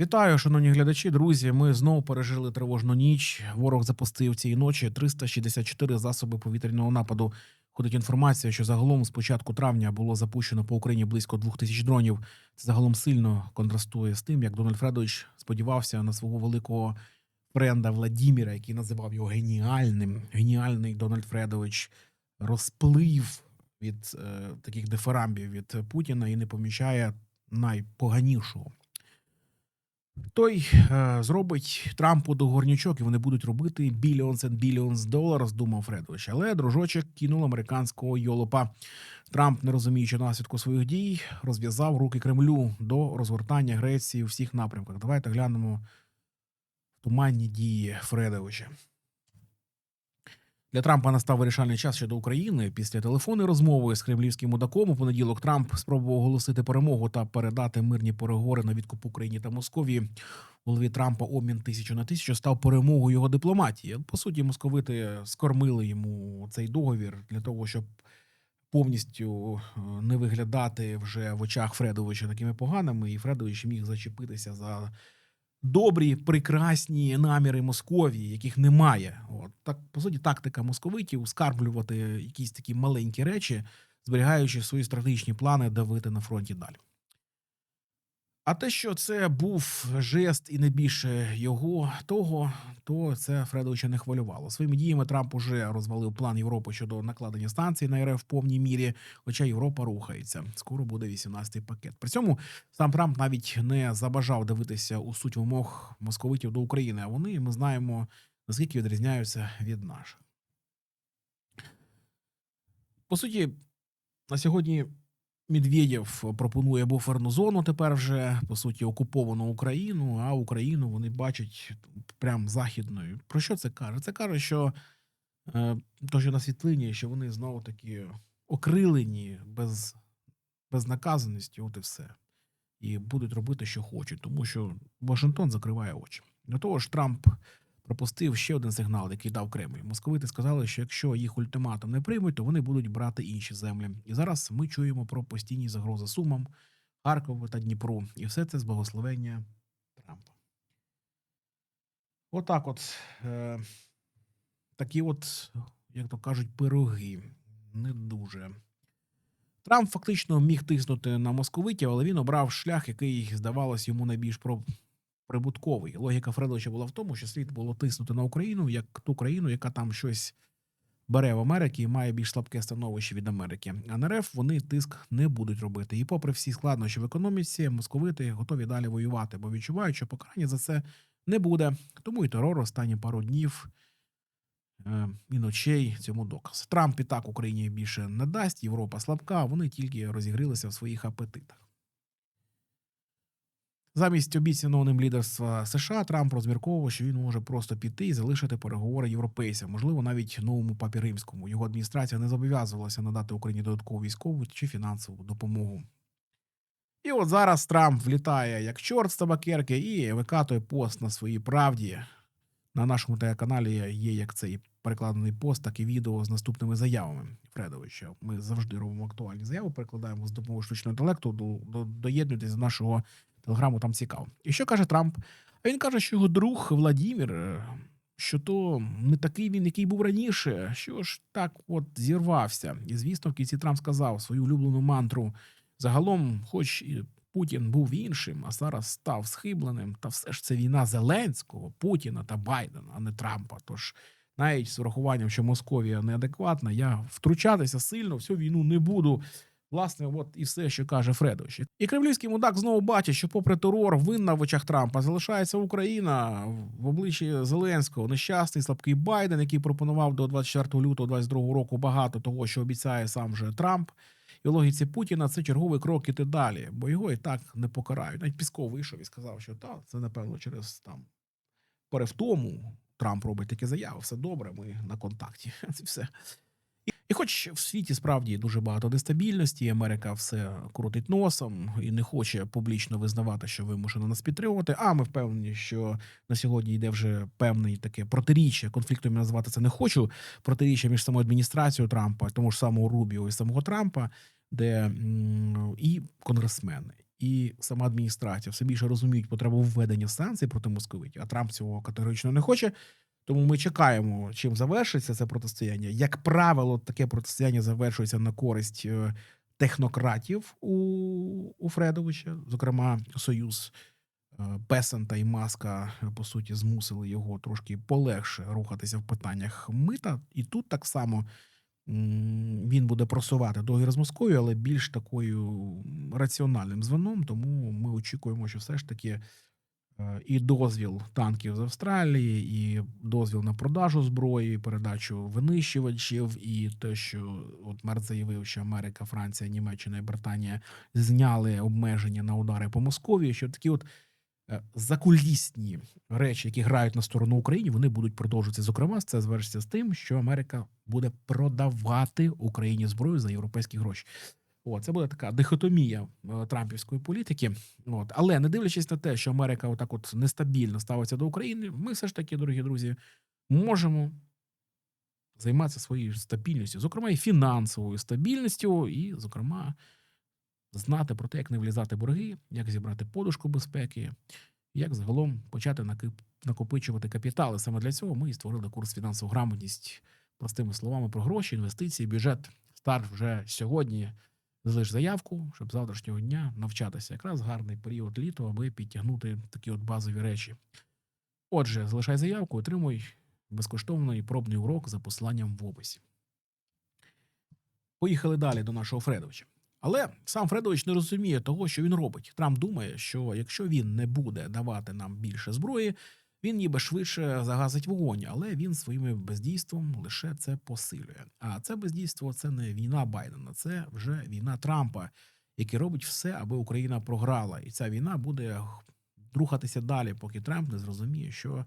Вітаю, шановні глядачі, друзі. Ми знову пережили тривожну ніч. Ворог запустив цієї ночі 364 засоби повітряного нападу. Ходить інформація, що загалом з початку травня було запущено по Україні близько двох тисяч дронів. Це загалом сильно контрастує з тим, як Дональд Фредович сподівався на свого великого френда Владіміра, який називав його геніальним. Геніальний Дональд Фредович розплив від е, таких дифирамбів від Путіна і не помічає найпоганішого. Той е, зробить Трампу до горнячок, і вони будуть робити біліонс and billions доларів, думав Фредович. Але дружочок кинув американського йолопа. Трамп, не розуміючи наслідку своїх дій, розв'язав руки Кремлю до розгортання Греції у всіх напрямках. Давайте глянемо туманні дії Фредовича. Для Трампа настав вирішальний час щодо України. Після телефонної розмови з кремлівським мудаком у понеділок Трамп спробував оголосити перемогу та передати мирні переговори на відкуп Україні та Московії. Голові Трампа обмін тисячу на тисячу став перемогою його дипломатії. По суті, московити скормили йому цей договір для того, щоб повністю е, не виглядати вже в очах Фредовича такими поганими, і Фредович міг зачепитися за добрі, прекрасні наміри Московії, яких немає. От так по суті, тактика московитів скарблювати якісь такі маленькі речі, зберігаючи свої стратегічні плани давити на фронті далі. А те, що це був жест і не більше його того, то це Фредовича не хвилювало. Своїми діями Трамп уже розвалив план Європи щодо накладення станцій на РФ в повній мірі. Хоча Європа рухається. Скоро буде 18-й пакет. При цьому сам Трамп навіть не забажав дивитися у суть вимог московитів до України. А вони ми знаємо наскільки відрізняються від наших. По суті, на сьогодні Медведєв пропонує буферну зону тепер вже по суті окуповану Україну, а Україну вони бачать прям західною. Про що це каже? Це каже, що е, то, що на світлині, що вони знову таки окрилені без безнаказаності, от і все. І будуть робити, що хочуть, тому що Вашингтон закриває очі. До того ж, Трамп пропустив ще один сигнал, який дав Кремль. Московити сказали, що якщо їх ультиматум не приймуть, то вони будуть брати інші землі. І зараз ми чуємо про постійні загрози Сумам, Харкову та Дніпру. І все це з благословення Трампа. Отак, от, е, такі, от, як то кажуть, пироги. Не дуже. Трамп фактично міг тиснути на московитів, але він обрав шлях, який здавалось йому найбільш про прибутковий. Логіка Фредовича була в тому, що слід було тиснути на Україну як ту країну, яка там щось бере в Америці і має більш слабке становище від Америки. А на РФ вони тиск не будуть робити. І, попри всі складнощі в економіці, московити готові далі воювати, бо відчувають, що покарання за це не буде. Тому і терор останні пару днів. е, І ночей цьому доказ. Трамп і так Україні більше не дасть. Європа слабка, вони тільки розігрілися в своїх апетитах. Замість обіцяного ним лідерства США Трамп розмірковував, що він може просто піти і залишити переговори європейцям, можливо, навіть новому папі римському. Його адміністрація не зобов'язувалася надати Україні додаткову військову чи фінансову допомогу. І от зараз Трамп влітає як чорт з табакерки і викатує пост на своїй правді. На нашому телеканалі є як цей перекладений пост, так і відео з наступними заявами Фредовича. Ми завжди робимо актуальні заяви, перекладаємо з допомогою штучного інтелекту. До, до, доєднуйтесь до нашого телеграму, там цікаво. І що каже Трамп? А він каже, що його друг Владімір, е, що то не такий він, який був раніше, що ж так от зірвався. І звісно, в кінці Трамп сказав свою улюблену мантру. Загалом, хоч і Путін був іншим, а зараз став схибленим, та все ж це війна Зеленського, Путіна та Байдена, а не Трампа. Тож навіть з урахуванням, що Московія неадекватна, я втручатися сильно в цю війну не буду. Власне, от і все, що каже Фредович. І кремлівський мудак знову бачить, що, попри терор, винна в очах Трампа залишається Україна в обличчі Зеленського, нещасний слабкий Байден, який пропонував до 24 лютого 22 року багато того, що обіцяє сам же Трамп. І в логіці Путіна це черговий крок іти далі, бо його і так не покарають. Навіть Пісков вийшов і сказав, що так, це напевно через там перевтому Трамп робить такі заяви. Все добре, ми на контакті. Це все. І, хоч в світі справді дуже багато нестабільності, Америка все крутить носом і не хоче публічно визнавати, що вимушено нас підтримувати. А ми впевнені, що на сьогодні йде вже певне таке протиріччя. Конфліктом назвати це не хочу. Протиріччя між самою адміністрацією Трампа, тому ж самого Рубіо і самого Трампа, де і конгресмени. і сама адміністрація все більше розуміють потребу введення санкцій проти московитів, а Трамп цього категорично не хоче. Тому ми чекаємо, чим завершиться це протистояння. Як правило, таке протистояння завершується на користь е, технократів у, у Фредовича, зокрема, союз е, Песента і Маска, е, по суті, змусили його трошки полегше рухатися в питаннях мита. І тут так само він буде просувати договір з Москвою, але більш такою раціональним звеном. Тому ми очікуємо, що все ж таки і дозвіл танків з Австралії, і дозвіл на продажу зброї, передачу винищувачів, і те, що от Мерц заявив, що Америка, Франція, Німеччина і Британія зняли обмеження на удари по Московії, що такі от е, закулісні речі, які грають на сторону України, вони будуть продовжуватися. Зокрема, це звершиться з тим, що Америка буде продавати Україні зброю за європейські гроші. О, це буде така дихотомія е, трампівської політики. От, але не дивлячись на те, що Америка отак от нестабільно ставиться до України, ми все ж таки, дорогі друзі, можемо займатися своєю стабільністю, зокрема і фінансовою стабільністю, і, зокрема, знати про те, як не влізати борги, як зібрати подушку безпеки, як загалом почати накопичувати капітали. Саме для цього ми і створили курс фінансова грамотність простими словами про гроші, інвестиції, бюджет. Старт вже сьогодні. Залиш заявку, щоб завтрашнього дня навчатися. Якраз гарний період літа, аби підтягнути такі от базові речі. Отже, залишай заявку, отримуй безкоштовний пробний урок за посиланням в описі. Поїхали далі до нашого Фредовича. Але сам Фредович не розуміє того, що він робить. Трамп думає, що якщо він не буде давати нам більше зброї, він ніби швидше загасить вогонь, але він своїм бездійством лише це посилює. А це бездійство це не війна Байдена, це вже війна Трампа, який робить все, аби Україна програла. І ця війна буде рухатися далі, поки Трамп не зрозуміє, що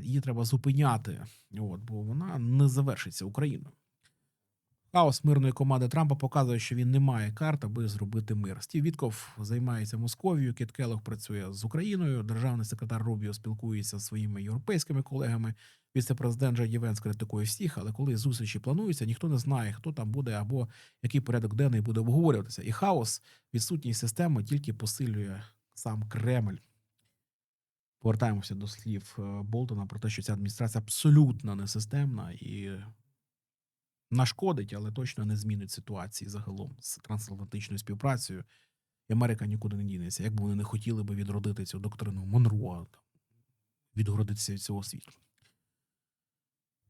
її треба зупиняти, от, бо вона не завершиться Україною. Хаос мирної команди Трампа показує, що він не має карт, аби зробити мир. Стів Вітков займається Московією, Кіт Келлог працює з Україною. Державний секретар Рубіо спілкується зі своїми європейськими колегами. Віце-президент Джей Дівенс критикує всіх, але коли зустрічі плануються, ніхто не знає, хто там буде або який порядок денний буде обговорюватися. І хаос, відсутність системи тільки посилює сам Кремль. Повертаємося до слів е, Болтона про те, що ця адміністрація абсолютно несистемна і нашкодить, але точно не змінить ситуації загалом з трансатлантичною співпрацею. І Америка нікуди не дінеться. Якби вони не хотіли би відродити цю доктрину Монро, відгородитися від цього світу.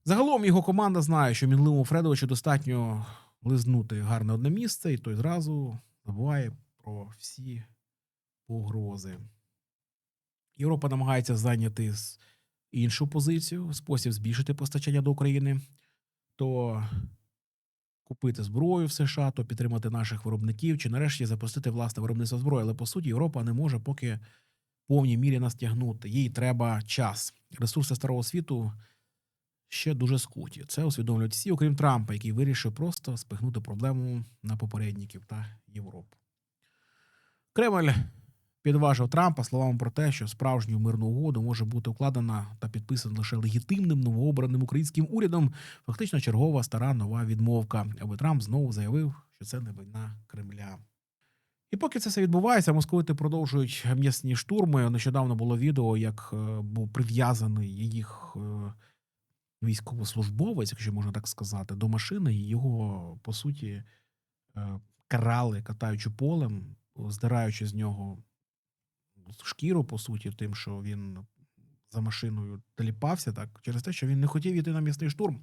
Загалом його команда знає, що мінливому Фредовичу достатньо лизнути гарне одне місце, і той зразу забуває про всі погрози. Європа намагається зайняти іншу позицію, спосіб збільшити постачання до України, то купити зброю в США, то підтримати наших виробників, чи нарешті запустити власне виробництво зброї. Але по суті, Європа не може поки в повній мірі нас тягнути. Їй треба час. Ресурси старого світу ще дуже скуті. Це усвідомлюють всі, окрім Трампа, який вирішив просто спихнути проблему на попередників та Європу. Кремль підважив Трампа словами про те, що справжню мирну угоду може бути укладена та підписана лише легітимним новообраним українським урядом. Фактично чергова стара нова відмовка, аби Трамп знову заявив, що це не війна Кремля. І поки це все відбувається, московити продовжують м'ясні штурми. Нещодавно було відео, як е, був прив'язаний їх е, військовослужбовець, якщо можна так сказати, до машини, і його по суті е, карали, катаючи полем, здираючи з нього шкіру, по суті, тим, що він за машиною теліпався, так, через те, що він не хотів йти на м'ясний штурм.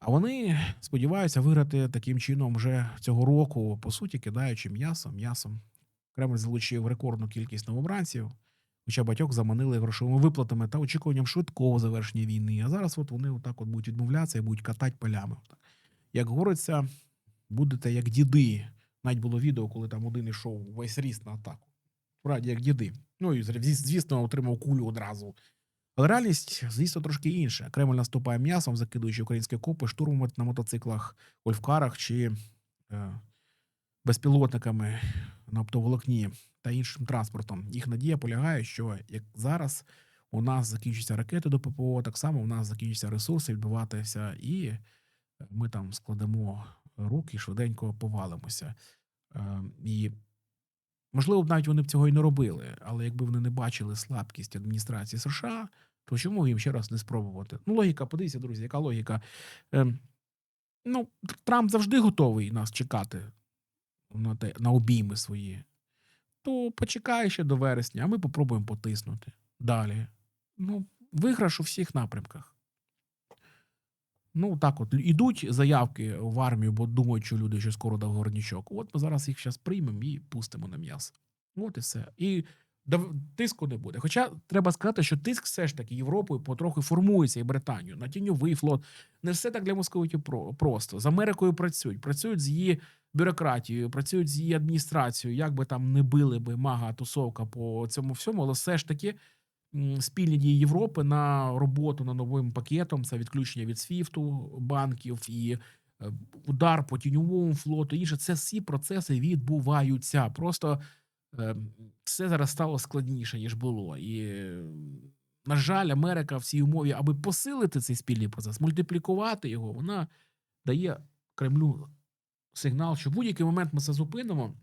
А вони сподіваються виграти таким чином вже цього року, по суті, кидаючи м'ясо, м'ясом. Кремль залучив рекордну кількість новобранців, хоча батьок заманили грошовими виплатами та очікуванням швидкого завершення війни. А зараз от вони отак от будуть відмовлятися і будуть катати полями. Як говориться, будете як діди. Навіть було відео, коли там один ішов весь ріст на атаку. Справді, як діди. Ну і звісно, отримав кулю одразу. Але реальність, звісно, трошки інша. Кремль наступає м'ясом, закидуючи українські копи штурмами на мотоциклах, гольфкарах чи е, безпілотниками на оптоволокні та іншим транспортом. Їх надія полягає, що як зараз у нас закінчаться ракети до ППО, так само у нас закінчаться ресурси відбуватися, і ми там складемо руки швиденько повалимося. Е, і Можливо, навіть вони б цього і не робили, але якби вони не бачили слабкість адміністрації США, то чому їм ще раз не спробувати? Ну, логіка, подивіться, друзі, яка логіка. Ем, ну, Трамп завжди готовий нас чекати на, те, на обійми свої. То почекай ще до вересня, а ми попробуємо потиснути далі. Ну, виграш у всіх напрямках. Ну, так от, ідуть заявки в армію, бо думають, що люди що скоро дав горнічок. От ми зараз їх зараз приймемо і пустимо на м'ясо. От і все. І тиску не буде. Хоча треба сказати, що тиск все ж таки Європою потроху формується і Британію на тіньовий флот. Не все так для московитів про- просто. З Америкою працюють, працюють з її бюрократією, працюють з її адміністрацією, як би там не били би мага тусовка по цьому всьому, але все ж таки спільні дії Європи на роботу над новим пакетом це відключення від СВІФТу банків і е, удар по тіньовому флоту. Інше це всі процеси відбуваються. Просто е, все зараз стало складніше ніж було. І е, на жаль, Америка в цій умові, аби посилити цей спільний процес, мультиплікувати його, вона дає Кремлю сигнал, що в будь-який момент ми це зупинимо.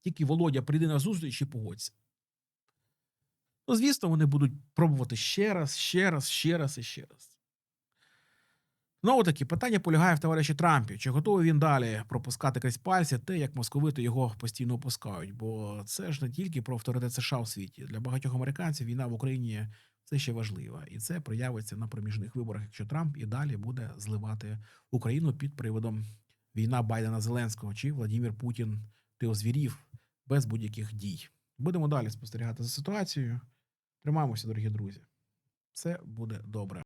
Тільки Володя прийде на зустріч і погодься. Ну, звісно, вони будуть пробувати ще раз, ще раз, ще раз і ще раз. Знову таки, питання полягає в товариші Трампі. Чи готовий він далі пропускати крізь пальці те, як московити його постійно опускають? Бо це ж не тільки про авторитет США у світі. Для багатьох американців війна в Україні це ще важлива. І це проявиться на проміжних виборах, якщо Трамп і далі буде зливати Україну під приводом війна Байдена Зеленського чи Владимир Путін ти озвірів без будь-яких дій. Будемо далі спостерігати за ситуацією. Тримаємося, дорогі друзі. Все буде добре.